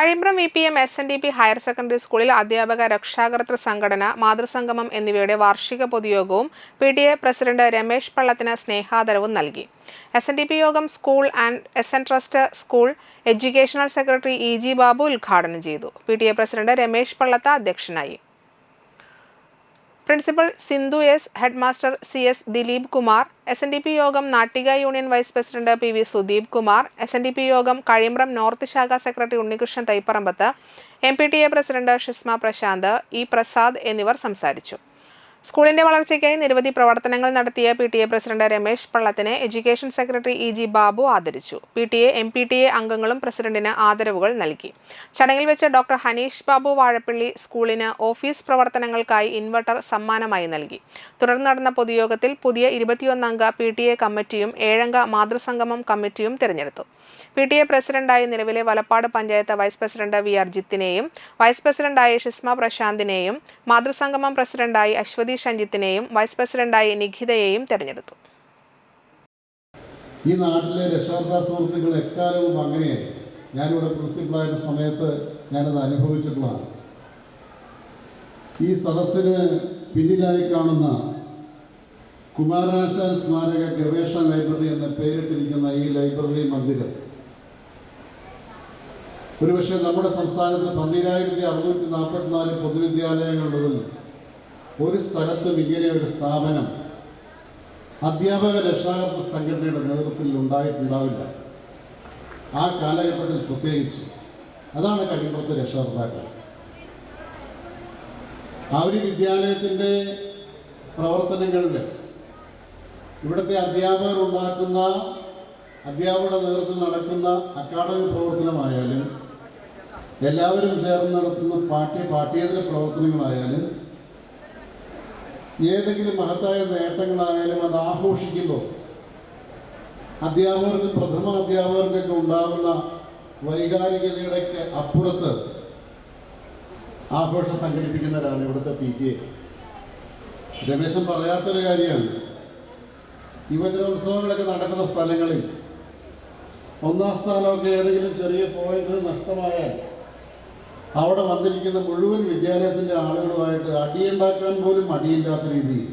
Kazhimbram V P M S N D P higher secondary സ്കൂളിൽ അധ്യാപക രക്ഷാകർത്തൃ സംഘടന മാതൃസംഗമം എന്നിവയുടെ വാർഷിക പൊതുയോഗവും P T A president Ramesh പള്ളത്തിന് സ്നേഹാദരവും നൽകി. എസ് എൻ ഡി പി യോഗം school and S N trust school educational secretary E G Babu ഉദ്ഘാടനം ചെയ്തു. P T A president Ramesh Pallath അധ്യക്ഷനായി. Principal Sindhu S headmaster C S Dileep Kumar S N D P യോഗം Nattika union vice president P V Sudeep Kumar S N D P യോഗം Kazhimbram north ശാഖ secretary Unnikrishnan Thaiparambath M P T A president Shisma Prashanth E Prasad എന്നിവർ സംസാരിച്ചു. സ്കൂളിന്റെ വളർച്ചയ്ക്കായി നിരവധി പ്രവർത്തനങ്ങൾ നടത്തിയ P T A president Ramesh പള്ളത്തിനെ education secretary E G Babu ആദരിച്ചു. P T A M P T A അംഗങ്ങളും പ്രസിഡന്റിന് ആദരവുകൾ നൽകി. ചടങ്ങിൽ വെച്ച് ഡോക്ടർ ഹനീഷ് ബാബു വാഴപ്പള്ളി സ്കൂളിന് ഓഫീസ് പ്രവർത്തനങ്ങൾക്കായി ഇൻവെർട്ടർ സമ്മാനമായി നൽകി. തുടർന്ന് നടന്ന പൊതുയോഗത്തിൽ പുതിയ ഇരുപത്തിയൊന്നംഗ പി ടി എ കമ്മിറ്റിയും ഏഴംഗ മാതൃസംഗമം കമ്മിറ്റിയും തിരഞ്ഞെടുത്തു. പി ടി എ പ്രസിഡന്റായി നിലവിലെ Valappad panchayat vice president V അർജിത്തിനെയും vice പ്രസിഡന്റായി ഷിസ്മ പ്രശാന്തിനെയും മാതൃസംഗമം പ്രസിഡന്റായി അശ്വതി ഷഞ്ജിത്തിനെയും വൈസ് പ്രസിഡന്റായി നിഖിതയെയും തെരഞ്ഞെടുത്തു. ഈ നാട്ടിലെ രക്ഷാകർത്താ സുഹൃത്തുക്കൾ എക്കാലവും അങ്ങനെയായിരുന്നു ഞാനിവിടെ പ്രിൻസിപ്പളായിരുന്ന സമയത്ത് ഞാനത് അനുഭവിച്ചിട്ടുള്ളതാണ്. ഈ സദസ്സിന് പിന്നിലായി കാണുന്ന കുമാരാശാൻ സ്മാരക ഗവേഷണ ലൈബ്രറി എന്ന പേരിട്ടിരിക്കുന്ന ഈ ലൈബ്രറി മന്ദിരം. ഒരുപക്ഷെ നമ്മുടെ സംസ്ഥാനത്ത് പന്തിരായിരത്തി അറുന്നൂറ്റി നാൽപ്പത്തിനാല് പൊതുവിദ്യാലയങ്ങളുള്ളതിൽ ഒരു സ്ഥലത്തും ഇങ്ങനെ ഒരു സ്ഥാപനം അധ്യാപക രക്ഷാകർത്ത സംഘടനയുടെ നേതൃത്വത്തിൽ ഉണ്ടായിട്ടുണ്ടാവില്ല. ആ കാലഘട്ടത്തിൽ പ്രത്യേകിച്ച്. അതാണ് കഴിയുമ്പോഴത്തെ രക്ഷാകർത്താക്കൾ. ആ ഒരു വിദ്യാലയത്തിന്റെ പ്രവർത്തനങ്ങളിൽ ഇവിടുത്തെ അധ്യാപകർ ഉണ്ടാക്കുന്ന അധ്യാപകരുടെ നേതൃത്വത്തിൽ നടക്കുന്ന അക്കാഡമിക് പ്രവർത്തനമായാലും എല്ലാവരും ചേർന്ന് നടത്തുന്ന പാഠ്യ പാഠ്യേതര പ്രവർത്തനങ്ങളായാലും ഏതെങ്കിലും മഹത്തായ നേട്ടങ്ങളായാലും അത് ആഘോഷിക്കുമ്പോൾ അധ്യാപകർക്ക് പ്രഥമ അധ്യാപകർക്കൊക്കെ ഉണ്ടാകുന്ന വൈകാരികതയുടെയൊക്കെ അപ്പുറത്ത് ആഘോഷം സംഘടിപ്പിക്കുന്നവരാണ് ഇവിടുത്തെ പി ടി എ. രമേശൻ പറയാത്തൊരു കാര്യമാണ്. യുവജനോത്സവങ്ങളൊക്കെ നടക്കുന്ന സ്ഥലങ്ങളിൽ ഒന്നാം സ്ഥാനമൊക്കെ ഏതെങ്കിലും ചെറിയ പോയിന്റിൽ നഷ്ടമായാൽ അവിടെ വന്നിരിക്കുന്ന മുഴുവൻ വിദ്യാലയത്തിന്റെ ആളുകളുമായിട്ട് അടിയുണ്ടാക്കാൻ പോലും അടിയില്ലാത്ത രീതിയിൽ